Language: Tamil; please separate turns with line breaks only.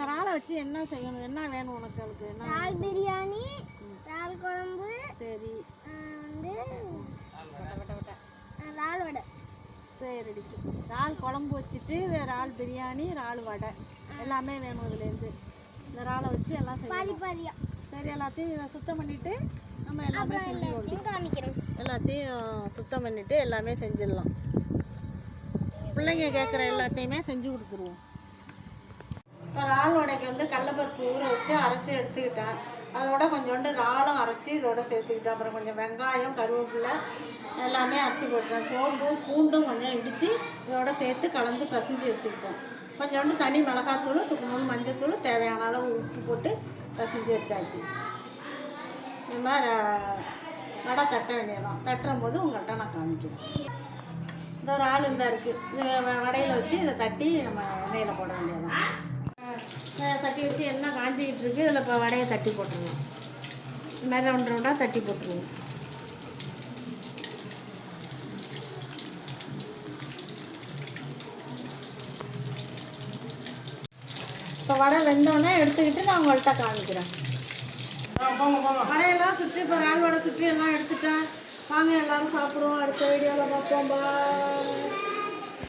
அந்த இறாலை வச்சு என்ன செய்யணும்? என்ன வேணும் உனக்கு அதுக்கு? என்ன
இறால் பிரியாணி இறால் குழம்பு
சரி.
வந்து இறால் வடை.
சரி இறால் குழம்பு வச்சுட்டு இறால் பிரியாணி இறால் வடை. எல்லாமே வேணும் இதுலேருந்து. இந்த இறாலை வச்சு எல்லாம் செய்யணும். சரி எல்லாத்தையும் இதை சுத்தம் பண்ணிட்டு நம்ம எல்லாமே
எல்லாத்தையும் காமிக்கிறோம்
எல்லாத்தையும் சுத்தம் பண்ணிட்டு எல்லாமே செஞ்சிடலாம். பிள்ளைங்க கேட்குற எல்லாத்தையுமே செஞ்சு கொடுத்துருவோம். இறால் உடைக்கு வந்து கடலப்பருப்பு ஊற வச்சு அரைச்சி எடுத்துக்கிட்டேன். அதோட கொஞ்சோண்டு இறாலும் அரைச்சி இதோட சேர்த்துக்கிட்டேன். அப்புறம் கொஞ்சம் வெங்காயம் கருவேப்பிலை எல்லாமே அரைச்சி போட்டேன் சோம்பு பூண்டும் கொஞ்சம் இடித்து இதோட சேர்த்து கலந்து பசஞ்சு வச்சுக்கிட்டேன். கொஞ்சோண்டு தனி மிளகாத்தூள் துக்குனூல் மஞ்சத்தூள் தேவையான அளவு உப்பு போட்டு பசஞ்சு வச்சாச்சு. இந்த மாதிரி வடை தட்ட வேண்டியதான் தட்டும் போது உங்கள்கிட்ட நான் காமிக்கிறேன். இந்த ஒரு ஆள் இந்த இருக்குது இது வடையில் வச்சு இதை தட்டி நம்ம எண்ணெயில் போட வேண்டியதான் தட்டி வச்சு எண்ணெய் காஞ்சிக்கிட்டு இருக்கு இதில் இப்போ வடையை தட்டி போட்டுருவோம். இந்த மாதிரி ரவுண்ட் ரவுண்டாக தட்டி போட்டுருவோம். இப்போ வடை வெந்தோடனே எடுத்துக்கிட்டு நான் உங்கள்கிட்ட காமிக்கிறேன். வடையெல்லாம் சுற்றி இப்போ ரால் வடை சுற்றி எல்லாம் எடுத்துட்டேன். வாங்க எல்லாரும் சாப்பிடுவோம். அடுத்த வீடியோவில் பார்ப்போம். பாய்